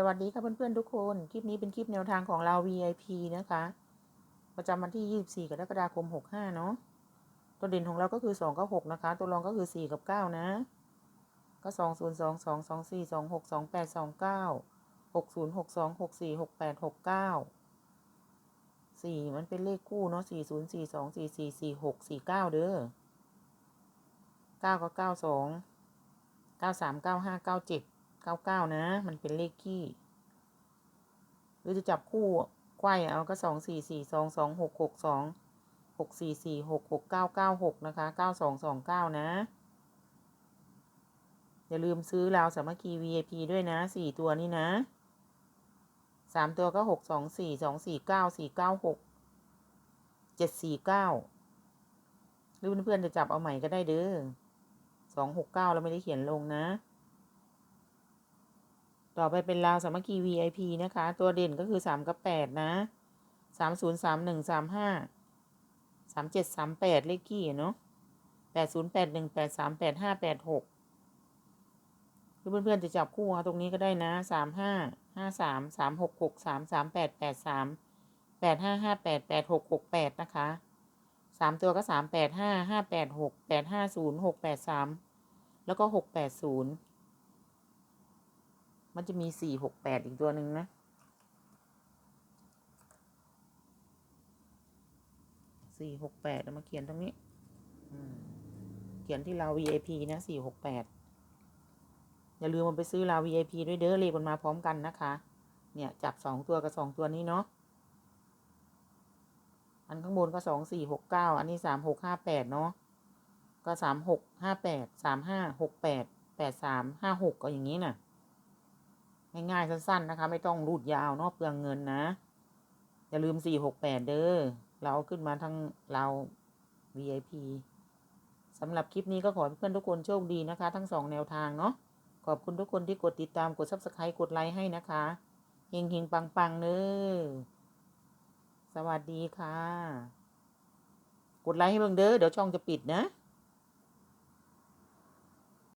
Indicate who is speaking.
Speaker 1: สวัสดีค่ะเพื่อนๆทุกคน คลิปนี้เป็นคลิปแนวทางของเรา VIP นะคะ ประจำวันที่ 24 กรกฎาคม 65 เนาะตัวเด่นของเราก็คือ 2 กับ 6 นะคะ ตัวรองก็คือ 4 กับ 9 นะ ก็ 2 0 2 2 2 4 2 6 2 8 2 9 6 0 6 2 6 4 6 8 6 9 4 มันเป็นเลขคู่เนาะ4 0 4 2 4 4 4 6 4 9 เด้อ9ก็9 2 9 3 9 5 9 7 ก้าเก้านะ มันเป็นเลขขี้ หรือจะจับคู่ไขว้เอาก็สองสี่สี่สองสองหกหกสองหกสี่สี่หกหกเก้าเก้าหกนะคะเก้าสองสองเก้านะ อย่าลืมซื้อราวสามัคคี VIP ด้วยนะสี่ตัวนี้นะสามตัวก็หกสองสี่สองสี่เก้าสี่เก้าหกเจ็ดสี่เก้าหรือเพื่อนๆจะจับเอาใหม่ก็ได้เด้อสองหกเก้าเราไม่ได้เขียนลงนะ ต่อไปเป็นราวสามัคคี VIP นะคะ ตัวเด่นก็คือสามกับแปดนะสามศูนย์สามหนึ่งสามห้าสามเจ็ดสามแปดเลขขี้เนาะแปดศูนย์แปดหนึ่งแปดสามแปดห้าแปดหกหรือเพื่อนๆจะจับคู่เอาตรงนี้ก็ได้นะสามห้าห้าสามสามหกหกสามสามแปดแปดสามแปดห้าห้าแปดแปดหกหกแปดนะคะสามตัวก็สามแปดห้าห้าแปดหกแปดห้าศูนย์หกแปดสามแล้วก็หกแปดศูนย์ มันจะมีสี่หกแปดอีกตัวหนึ่งนะ สี่หกแปดมาเขียนตรงนี้ เขียนที่เรา VIP นะสี่หกแปดอย่าลืมมันไปซื้อเรา VIP ด้วยเด้อเลขมันมาพร้อมกันนะคะ เนี่ยจับสองตัวกับสองตัวนี้เนาะ อันข้างบนก็สองสี่หกเก้า อันนี้สามหกห้าแปดเนาะ ก็สามหกห้าแปด สามห้าหกแปด แปดสามห้าหกก็อย่างนี้น่ะ ง่ายๆสั้นๆนะคะ ไม่ต้องรูดยาวเนาะเปลืองเงินนะ อย่าลืมสี่หกแปดเด้อเราขึ้นมาทั้งเรา VIP สำหรับคลิปนี้ก็ขอให้เพื่อนทุกคนโชคดีนะคะ ทั้งสองแนวทางเนาะขอบคุณทุกคนที่กดติดตามกด subscribe กดไลค์ให้นะคะเฮงเฮงปังปังๆเนอสวัสดีค่ะ กดไลค์ให้เบิ่งเด้อเดี๋ยวช่องจะปิดนะ